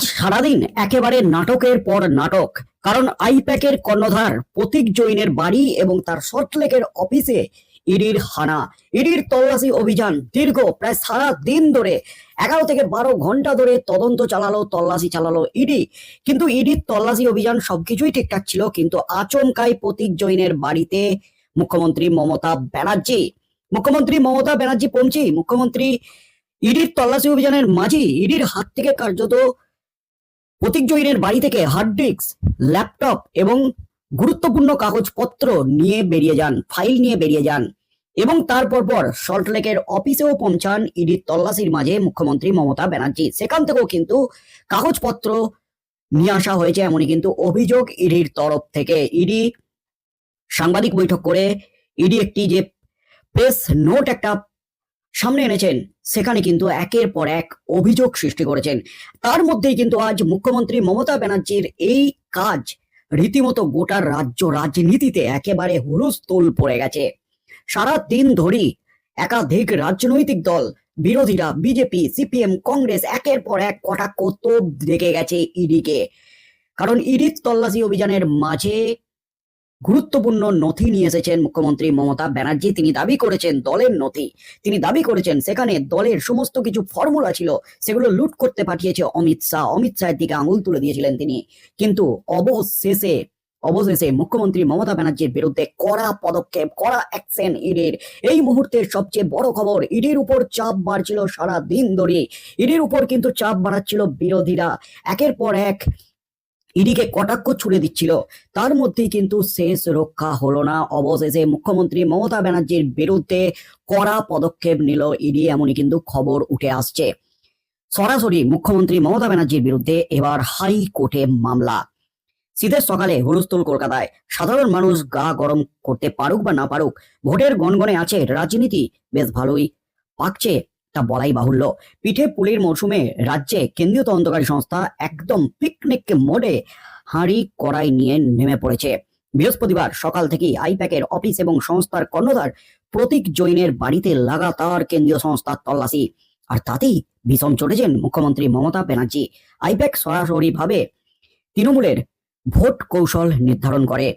আজ সারাদিন একেবারে নাটকের পর নাটক, কারণ আইপ্যাকের কর্ণধার প্রতীক জৈনের বাড়ি এবং তার সল্টলেকের অফিসে ইডির হানা। ইডির তল্লাশি অভিযান দীর্ঘ, প্রায় সারা দিন ধরে এগারো থেকে বারো ঘণ্টা ধরে তদন্ত চালালো, তল্লাশি চালালো ইডি। কিন্তু ইডির তল্লাশি অভিযান সবকিছুই ঠিকঠাক ছিল, কিন্তু আচমকাই প্রতীক জৈনের বাড়িতে মুখ্যমন্ত্রী মমতা ব্যানার্জি। মুখ্যমন্ত্রী মমতা ব্যানার্জি পৌঁছে মুখ্যমন্ত্রী ইডির তল্লাশি অভিযানের মাঝে ইডির হাত থেকে কার্যত প্রতীক জৈনের বাড়ি থেকে হার্ড ডিস্ক ল্যাপটপ এবং গুরুত্বপূর্ণ কাগজপত্র নিয়ে বেরিয়ে যান ফাইল নিয়ে বেরিয়ে যান এবং তারপর পর সল্টলেকের অফিসেও পৌঁছান ইডির তল্লাশির মাঝে মুখ্যমন্ত্রী মমতা ব্যানার্জি। সেখান থেকেও কিন্তু কাগজপত্র নিয়ে আসা হয়েছে এমনই কিন্তু অভিযোগ ইডির তরফ থেকে। ইডি সাংবাদিক বৈঠক করে, ইডি একটি যে প্রেস নোট একটা সামনে এনেছেন। সেখানে কিন্তু একের পর এক অভিযোগ সৃষ্টি করেছেন। তার মধ্যেই কিন্তু আজ মুখ্যমন্ত্রী মমতা ব্যানার্জির এই কাজ রীতিমতো গোটা রাজ্য রাজনীতিতে একেবারে হুলস্থুল পড়ে গেছে। সারা দিন ধরেই একাধিক রাজনৈতিক দল, বিরোধীরা, বিজেপি, সিপিএম, কংগ্রেস একের পর এক কটাক্ষ তোপ দেখে গেছে ইডিকে। কারণ ইডির তল্লাশি অভিযানের মাঝে গুরুত্বপূর্ণ নথি নিয়ে এসেছেন মুখ্যমন্ত্রী মমতা ব্যানার্জি। তিনি দাবি করেছেন দলের নথি। তিনি দাবি করেছেন সেখানে দলের সমস্ত কিছু ফর্মুলা ছিল, সেগুলো লুট করতে পাঠিয়েছে অমিত শাহ। অমিত শাহের দিকে আঙুল তুলে দিয়েছিলেন তিনি। কিন্তু অবশেষে অবশেষে মুখ্যমন্ত্রী মমতা ব্যানার্জির বিরুদ্ধে কড়া পদক্ষেপ, কড়া অ্যাকশন ইডির। এই মুহূর্তের সবচেয়ে বড় খবর, ইডির উপর চাপ বাড়ছিল সারা দিন ধরে ইডির উপর কিন্তু চাপ বাড়াচ্ছিল বিরোধীরা। একের পর এক ইডিকে কটাক্ষ ছুড়ে দিচ্ছিল। তার মধ্যেই কিন্তু শেষ রক্ষা হলো না। অবশেষে মুখ্যমন্ত্রী মমতা ব্যানার্জির বিরুদ্ধে কড়া পদক্ষেপ নিল ইডি, এমনই কিন্তু খবর উঠে আসছে। সরাসরি মুখ্যমন্ত্রী মমতা ব্যানার্জির বিরুদ্ধে এবার হাইকোর্টে মামলা। শীতের সকালে হুলস্থুল কলকাতায় সাধারণ মানুষ গা গরম করতে পারুক বা না পারুক, ভোটের গনগনে আছে রাজনীতি, বেশ ভালোই। পাকছে তা বলাই বাহুল্য। পিঠে পুলির মৌসুমে রাজ্যে কেন্দ্রীয় তদন্তকারী সংস্থা একদম পিকনিক মোডে হাঁড়ি, কড়াই নিয়ে নেমে পড়েছে। বৃহস্পতিবার সকাল থেকেই আইপ্যাকের অফিস এবং সংস্থার কর্ণধার প্রতীক জৈনের বাড়িতে লাগাতার কেন্দ্রীয় সংস্থার তল্লাশি। আর তাতেই ভীষণ চড়েছেন মুখ্যমন্ত্রী মমতা ব্যানার্জি। আইপ্যাক সরাসরি ভাবে তৃণমূলের ভোট কৌশল নির্ধারণ করে।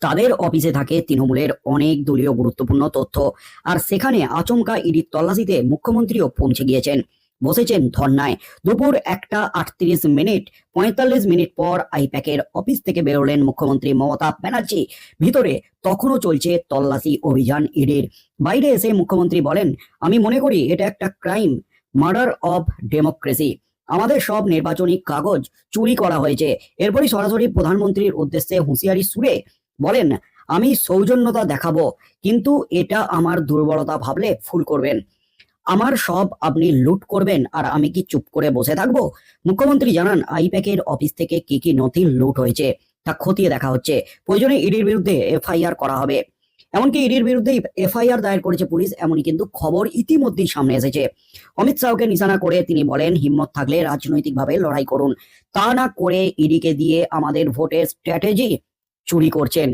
তাদের অফিসে থাকে তৃণমূলের অনেক দলীয় গুরুত্বপূর্ণ তথ্য। আর সেখানে আচমকা ইডির তল্লাশিতে মুখ্যমন্ত্রীও পৌঁছে গিয়েছেন। বসেছেন ধর্নায়। দুপুর একটা আটত্রিশ মিনিট, পঁয়তাল্লিশ মিনিট পর আইপ্যাকের অফিস থেকে বেরোলেন মুখ্যমন্ত্রী মমতা ব্যানার্জি। ভিতরে তখনও চলছে তল্লাশি অভিযান ইডির। বাইরে এসে মুখ্যমন্ত্রী বলেন, আমি মনে করি এটা একটা ক্রাইম, মার্ডার অফ ডেমোক্রেসি। আমাদের সব নির্বাচনী কাগজ চুরি করা হয়েছে। এরপরই সরাসরি প্রধানমন্ত্রীর উদ্দেশ্যে হুঁশিয়ারি সুরে বলেন, আমি সৌজন্যতা দেখাবো, কিন্তু এটা আমার দুর্বলতা ভাবলে ভুল করবেন। আমার সব আপনি লুট করবেন, আর আমি কি চুপ করে বসে থাকব? মুখ্যমন্ত্রী জানান, আইপ্যাকের অফিস থেকে কি কি নথি লুট হয়েছে, তা খতিয়ে দেখা হচ্ছে। প্রয়োজনে ইডির বিরুদ্ধে এফআইআর করা হবে। এমনকি ইডির বিরুদ্ধে এফআইআর দায়ের করেছে পুলিশ, এমনই কিন্তু খবর ইতিমধ্যেই সামনে এসেছে। অমিত শাহকে নিশানা করে তিনি বলেন, হিম্মত থাকলে রাজনৈতিকভাবে লড়াই করুন। তা না করে ইডিকে দিয়ে আমাদের ভোটের স্ট্র্যাটেজি চুরি করছেন।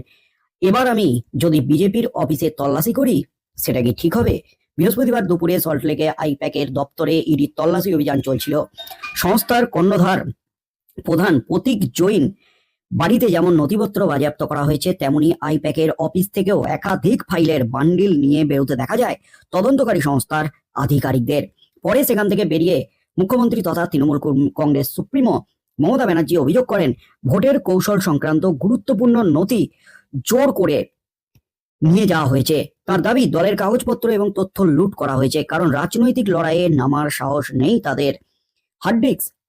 এবার আমি যদি বিজেপির অফিসে তল্লাশি করি, সেটা কি ঠিক হবে? বৃহস্পতিবার দুপুরে সল্টলেকে আইপ্যাকের দপ্তরে ইডির তল্লাশি অভিযান চলছিল। সংস্থার কর্ণধার প্রধান প্রতীক জৈন বাড়িতে যেমন নথিপত্র বাজেয়াপ্ত করা হয়েছে, তেমনি আইপ্যাকের অফিস থেকেও একাধিক ফাইলের বান্ডিল নিয়ে বেরোতে দেখা যায় তদন্তকারী সংস্থার আধিকারিকদের। পরে সেখান থেকে বেরিয়ে মুখ্যমন্ত্রী তথা তৃণমূল কংগ্রেস সুপ্রিমো মমতা ব্যানার্জি অভিযোগ করেন, ভোটের কৌশল সংক্রান্ত গুরুত্বপূর্ণ নথি জোর করে নিয়ে যাওয়া হয়েছে। তার দাবি, দলের কাগজপত্র এবং তথ্য লুট করা হয়েছে, কারণ রাজনৈতিক লড়াইয়ে নামার সাহস নেই তাদের। হার্ড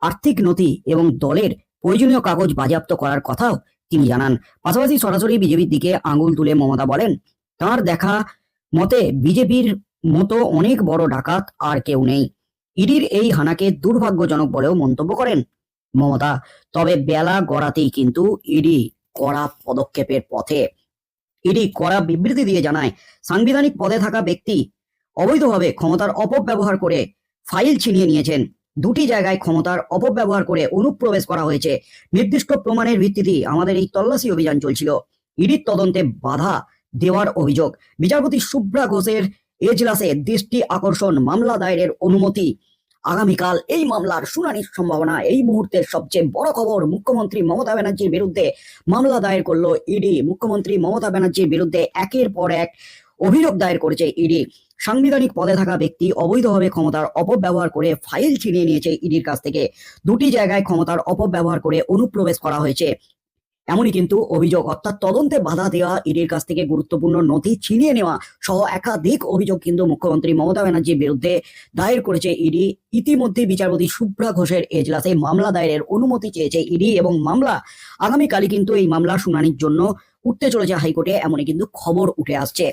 আর্থিক নথি এবং দলের প্রয়োজনীয় কাগজ বাজেয়াপ্ত করার কথাও তিনি জানান। পাশাপাশি সরাসরি বিজেপির দিকে আঙুল তুলে মমতা বলেন, তার দেখা মতে বিজেপির মতো অনেক বড় ডাকাত আর কেউ নেই। ইডির এই হানাকে দুর্ভাগ্যজনক বলেও মন্তব্য করেন। মমতা, তবে বেলা গড়াতেই কিন্তু ইডি কড়া পদক্ষেপের পথে। ইডি কড়া বিবৃতি দিয়ে জানায়, সাংবিধানিক পদে থাকা ব্যক্তি অবৈধভাবে ক্ষমতার অপব্যবহার করে ফাইল ছিনিয়ে নিয়েছেন। দুটি জায়গায় ক্ষমতার অপব্যবহার করে অনুপ্রবেশ করা হয়েছে। নির্দিষ্ট প্রমাণের ভিত্তিতে আমাদের এই তল্লাশি অভিযান চলছিল। ইডির তদন্তে বাধা দেওয়ার অভিযোগ। বিচারপতি শুভ্রা ঘোষের এজলাসে দৃষ্টি আকর্ষণ মামলা দায়েরের অনুমতি আগামীকাল এই মামলার শুনানির সম্ভাবনা এই মুহূর্তের সবচেয়ে বড় খবর। মুখ্যমন্ত্রী মমতা ব্যানার্জির বিরুদ্ধে মামলা দায়ের করল ইডি। মুখ্যমন্ত্রী মমতা ব্যানার্জির বিরুদ্ধে একের পর এক অভিযোগ দায়ের করেছে ইডি। সাংবিধানিক পদে থাকা ব্যক্তি অবৈধভাবে ক্ষমতার অপব্যবহার করে ফাইল ছিনিয়ে নিয়েছে ইডির কাছ থেকে। দুটি জায়গায় ক্ষমতার অপব্যবহার করে অনুপ্রবেশ করা হয়েছে। এমনই কিন্তু অভিযোগ। অর্থাৎ তদন্তে বাধা দেওয়া ইডির কাছ থেকে গুরুত্বপূর্ণ নথি ছিনিয়ে নেওয়া সহ একাধিক অভিযোগ কিন্তু মুখ্যমন্ত্রী মমতা ব্যানার্জির বিরুদ্ধে দায়ের করেছে ইডি। ইতিমধ্যে বিচারপতি শুভ্রা ঘোষের এজলাসে মামলা দায়েরের অনুমতি চেয়েছে ইডি এবং মামলা আগামীকালই কিন্তু এই মামলা শুনানির জন্য উঠতে চলেছে হাইকোর্টে, এমনই কিন্তু খবর উঠে আসছে।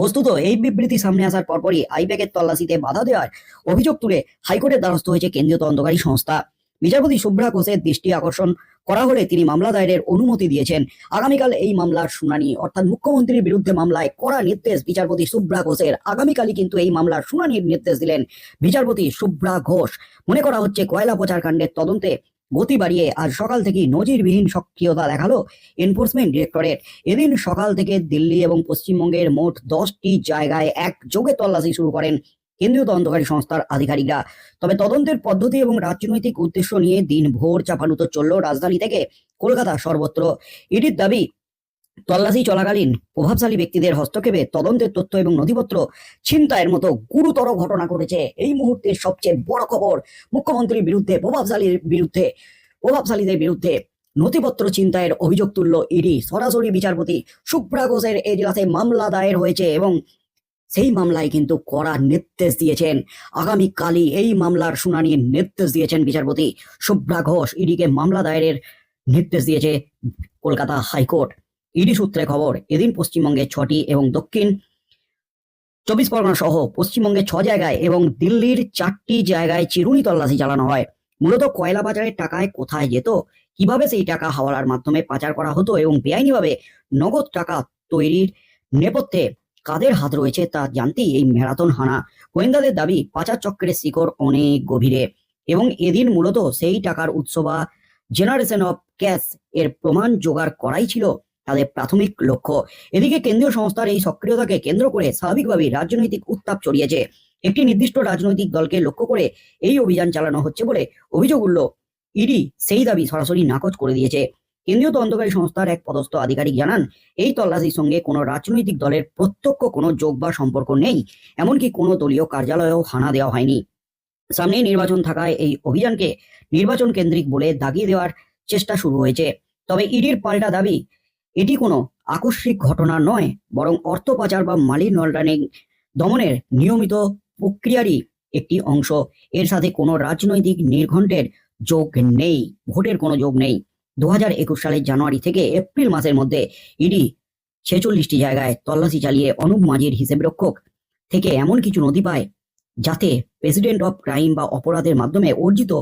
বস্তুত এই বিবৃতি সামনে আসার পরপরই আইপ্যাকের তল্লাশিতে বাধা দেওয়ার অভিযোগ তুলে হাইকোর্টের দ্বারস্থ হয়েছে কেন্দ্রীয় তদন্তকারী সংস্থা। বিচারপতি শুভ্রা ঘোষের দৃষ্টি আকর্ষণ করা হলে তিনি মামলা দায়েরের অনুমতি দিয়েছেন। আগামীকাল এই মামলার শুনানি, অর্থাৎ মুখ্যমন্ত্রীর বিরুদ্ধে মামলায় কড়া নির্দেশ বিচারপতি শুভ্রা ঘোষের। আগামীকালই কিন্তু এই মামলার শুনানির নির্দেশ দিলেন বিচারপতি শুভ্রা ঘোষ। মনে করা হচ্ছে কয়লা প্রচার কাণ্ডের তদন্তে গতি বাড়িয়ে আজ সকাল থেকেই নজিরবিহীন সক্রিয়তা দেখাল এনফোর্সমেন্ট ডিরেক্টরেট। এদিন সকাল থেকে দিল্লি এবং পশ্চিমবঙ্গের মোট দশটি জায়গায় একযোগে তল্লাশি শুরু করেন কেন্দ্রীয় তদন্তকারী সংস্থার আধিকারিকরা। তবে তদন্তের পদ্ধতি এবং রাজনৈতিক উদ্দেশ্য নিয়ে দিন ভোর চাপানুতো চলল রাজধানী থেকে কলকাতা সর্বত্র। ইডির দাবি, তল্লাশি চলাকালীন প্রভাবশালী ব্যক্তিদের হস্তক্ষেপে তদন্তের তথ্য এবং নথিপত্র ছিনতাইয়ের মতো গুরুতর ঘটনা ঘটেছে। এই মুহূর্তের সবচেয়ে বড় খবর, মুখ্যমন্ত্রীর বিরুদ্ধে, প্রভাবশালীর বিরুদ্ধে, প্রভাবশালীদের বিরুদ্ধে নথিপত্র ছিনতাইয়ের অভিযোগ তুলল ইডি। সরাসরি বিচারপতি শুভ্রা ঘোষের এজলাসে মামলা দায়ের হয়েছে এবং সেই মামলায় কিন্তু কড়া নির্দেশ দিয়েছেন। আগামীকালই এই মামলার শুনানির নির্দেশ দিয়েছেন বিচারপতি। শুভ্রা ঘোষ ইডিকে মামলা দায়েরের নির্দেশ দিয়েছে কলকাতা হাইকোর্ট। ইডি সূত্রে খবর, এদিন পশ্চিমবঙ্গে ছটি এবং দক্ষিণ চব্বিশ পরগনা সহ পশ্চিমবঙ্গে ছ জায়গায় এবং দিল্লির চারটি জায়গায় চিরুনি তল্লাশি চালানো হয়। মূলত কয়লা বাজারের টাকায় কোথায় যেত, কীভাবে সেই টাকা হাওলার মাধ্যমে পাচার করা হতো এবং বেআইনিভাবে নগদ টাকা তৈরির নেপথ্যে কাদের হাত রয়েছে তা জানতেই এই ম্যারাথন হানা। গোয়েন্দাদের দাবি, পাচার চক্রের শিকড় অনেক গভীরে এবং এদিন মূলত সেই টাকার উৎস বা জেনারেশন অফ ক্যাশ এর প্রমাণ জোগাড় করাই ছিল তাদের প্রাথমিক লক্ষ্য। এদিকে কেন্দ্রীয় সংস্থার এই সক্রিয়তাকে কেন্দ্র করে স্বাভাবিকভাবেই রাজনৈতিক উত্তাপ ছড়িয়েছে। একটি নির্দিষ্ট রাজনৈতিক দলকে লক্ষ্য করে এই অভিযান চালানো হচ্ছে বলে অভিযোগ উঠল। ইডি সেই দাবি সরাসরি নাকচ করে দিয়েছে। কেন্দ্রীয় তদন্তকারী সংস্থার এক পদস্থ আধিকারিক জানান, এই তল্লাশির সঙ্গে কোনো রাজনৈতিক দলের প্রত্যক্ষ কোনো যোগ বা সম্পর্ক নেই, এমনকি কোনো দলীয় কার্যালয়েও হানা দেওয়া হয়নি। সামনে নির্বাচন থাকায় এই অভিযানকে নির্বাচন কেন্দ্রিক বলে দাগিয়ে দেওয়ার চেষ্টা শুরু হয়েছে। তবে ইডির পাল্টা দাবি, এটি কোনো আকস্মিক ঘটনা নয়, বরং অর্থ পাচার বা মালি লন্ডারিং দমনের নিয়মিত প্রক্রিয়ারই একটি অংশ। এর সাথে কোনো রাজনৈতিক নির্ঘণ্টের যোগ নেই, ভোটের কোনো যোগ নেই। দু সালের জানুয়ারি থেকে এপ্রিল মাসের মধ্যে ইডি ছেচল্লিশটি জায়গায় তল্লাশি চালিয়ে অনুপ মাঝির হিসেবরক্ষক থেকে এমন কিছু নথি পায় যাতে প্রেসিডেন্ট অফ ক্রাইম বা অপরাধের মাধ্যমে অর্জিত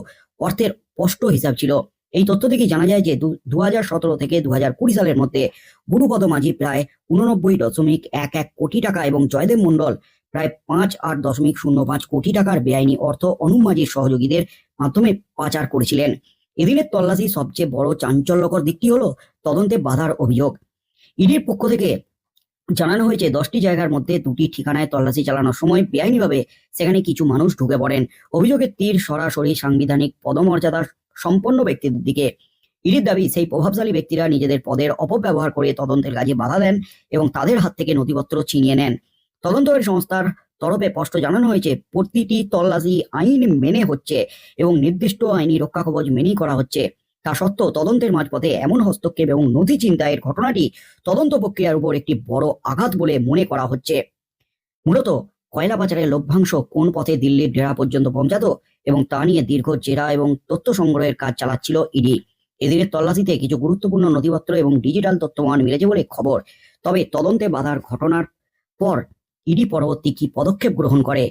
অর্থের স্পষ্ট হিসাব ছিল। এই তথ্য থেকে জানা যায় যে দু হাজার সতেরো থেকে দু হাজার কুড়ি সালের মধ্যে গুরুপদ মাঝি প্রায় উননব্বই দশমিক এক এক কোটি টাকা এবং জয়দেব মণ্ডল প্রায় পাঁচ আট দশমিক শূন্য পাঁচ কোটি টাকার বেআইনি অর্থ অনুপ মাঝির সহযোগীদের মাধ্যমে পাচার করেছিলেন। এদিনের তল্লাশি সবচেয়ে বড় চাঞ্চল্যকর দিকটি হলো? তদন্তে বাধার অভিযোগ। ইডির পক্ষ থেকে জানানো হয়েছে, দশটি জায়গার মধ্যে দুটি ঠিকানায় তল্লাশি চালানোর সময় বেআইনিভাবে সেখানে কিছু মানুষ ঢুকে পড়েন। অভিযোগের তীর, সরাসরি সাংবিধানিক পদমর্যাদার সম্পন্ন ব্যক্তিদের দিকে ইডির দাবি, সেই প্রভাবশালী ব্যক্তিরা নিজেদের পদের অপব্যবহার করে তদন্তের কাজে বাধা দেন এবং তাদের হাত থেকে নথিপত্র ছিনিয়ে নেন। তদন্তকারী সংস্থার তরফে স্পষ্ট জানানো হয়েছে, প্রতিটি তল্লাশি আইন মেনে হচ্ছে এবং নির্দিষ্ট আইনি রক্ষা কবচ মেনেই করা হচ্ছে। তা সত্ত্বেও তদন্তের মাঝপথে এমন হস্তক্ষেপ এবং নথি চিন্তায়ের ঘটনাটি তদন্ত প্রক্রিয়ার উপর একটি বড় আঘাত বলে মনে করা হচ্ছে। মূলত কয়লা পাচারের লভ্যাংশ কোন পথে দিল্লির ডেরা পর্যন্ত পৌঁছাতো এবং তা নিয়ে দীর্ঘ জেরা এবং তথ্য সংগ্রহের কাজ চালাচ্ছিল ইডি। এদিনের তল্লাশিতে কিছু গুরুত্বপূর্ণ নথিপত্র এবং ডিজিটাল তথ্যমান মিলেছে বলে খবর। তবে তদন্তে বাধার ঘটনার পর ইডি পরবর্তী কি পদক্ষেপ গ্রহণ করে?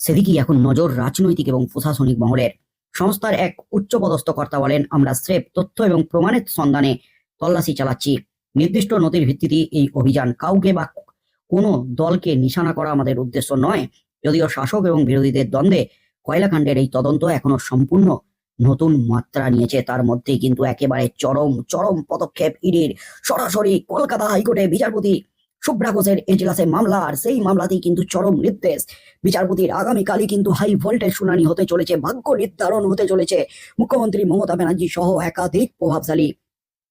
সেদিকেই এখন নজর রাজনৈতিক এবং প্রশাসনিক মহলের। সংস্থার এক উচ্চপদস্থ কর্তা বলেন, আমরা স্রেফ তথ্য এবং প্রমাণের সন্ধানে তল্লাশি চালাচ্ছি। নির্দিষ্ট নথির ভিত্তিতে এই অভিযান কাউকে বা কোনো দলকে নিশানা করা আমাদের উদ্দেশ্য নয়। যদিও শাসক এবং বিরোধীদের দ্বন্দ্বে কয়লাকাণ্ডের এই তদন্ত এখনও সম্পূর্ণ নতুন মাত্রা নিয়েছে। তার মধ্যে কিন্তু একেবারে চরম চরম পদক্ষেপ। ইডির সরাসরি কলকাতা হাইকোর্টে বিচারপতি শুভ্রা ঘোষের এজলাসে মামলা, আর সেই মামলাতেই কিন্তু চরম নির্দেশ। বিচারপতির আগামীকালই কিন্তু হাই ভোল্টেজ শুনানি হতে চলেছে, ভাগ্য নির্ধারণ হতে চলেছে। মুখ্যমন্ত্রী মমতা ব্যানার্জি সহ একাধিক প্রভাবশালী।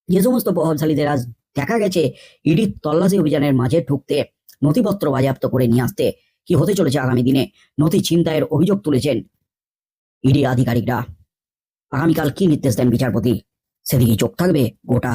যে সমস্ত প্রভাবশালীদের আজ দেখা গেছে, ইডির তল্লাশি অভিযানের মাঝে ঢুকতে, নথিপত্র বাজেয়াপ্ত করে নিয়ে আসতে। কি হতে চলেছে আগামী দিনে? নথি ছিনতাইয়ের অভিযোগ তুলেছেন ইডি আধিকারিকরা। আগামীকাল কি নির্দেশ দেন বিচারপতি? সেদিকে চোখ থাকবে গোটা